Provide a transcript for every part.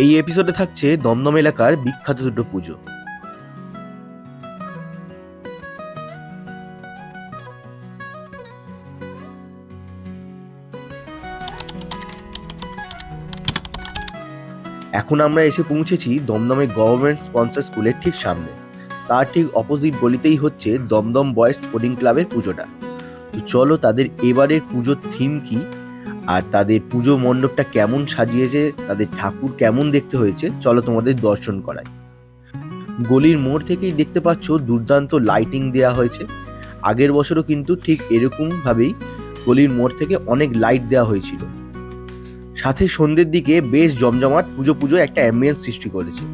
এই এপিসোডে থাকছে দমদম এলাকার বিখ্যাত দুটো পুজো। এখন আমরা এসে পৌঁছেছি দমদমে গভর্নমেন্ট স্পন্সর স্কুলের ঠিক সামনে। তার ঠিক অপোজিট গলিতেই হচ্ছে দমদম বয়েজ স্পোর্টিং ক্লাবের পুজোটা। তো চলো তাদের এবারের পুজোর থিম কি আর তাদের পুজো মণ্ডপটা কেমন সাজিয়েছে, তাদের ঠাকুর কেমন দেখতে হয়েছে, চলো তোমাদের দর্শন করাই। গলির মোড় থেকেই দেখতে পাচ্ছ দুর্দান্ত লাইটিং দেওয়া হয়েছে। আগের বছরও কিন্তু ঠিক এরকম ভাবেই গলির মোড় থেকে অনেক লাইট দেওয়া হয়েছিল। সাথে সন্ধ্যের দিকে বেশ জমজমাট পুজো পুজো একটা অ্যাম্বিয়েন্স সৃষ্টি করেছে।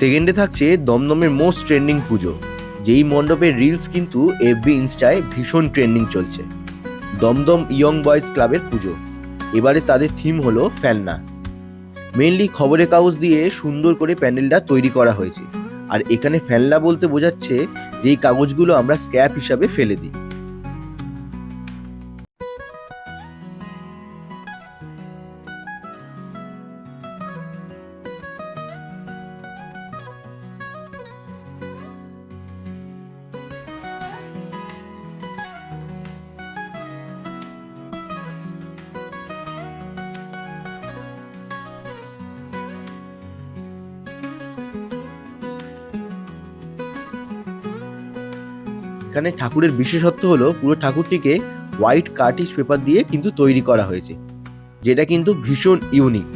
সেকেন্ডে থাকছে দমদমের মোস্ট ট্রেন্ডিং পুজো। যেই মণ্ডপের রিলস কিন্তু এফবি ইনস্টায় ভীষণ ট্রেন্ডিং চলছে। দমদম ইয়ং বয়েজ ক্লাবের পুজো। এবারে তাদের থিম হলো ফেলনা। মেনলি খবরের কাগজ দিয়ে সুন্দর করে প্যান্ডেলটা তৈরি করা হয়েছে। আর এখানে ফেলনা বলতে বোঝাচ্ছে যেই কাগজগুলো আমরা স্ক্র্যাপ হিসাবে ফেলে দিই। এখানে ঠাকুরের বিশেষত্ব হলো পুরো ঠাকুরটিকে হোয়াইট কার্টিজ পেপার দিয়ে কিন্তু তৈরি করা হয়েছে, যেটা কিন্তু ভীষণ ইউনিক।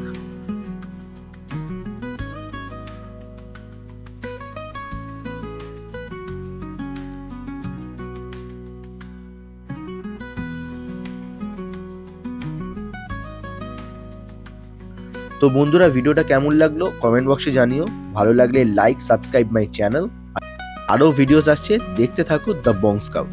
তো বন্ধুরা, ভিডিওটা কেমন লাগল? কমেন্ট বক্সে জানিও। ভালো লাগলে লাইক, সাবস্ক্রাইব মাই চ্যানেল। আরও ভিডিওস আসছে। দেখতে থাকো দ্য বংস স্কাউট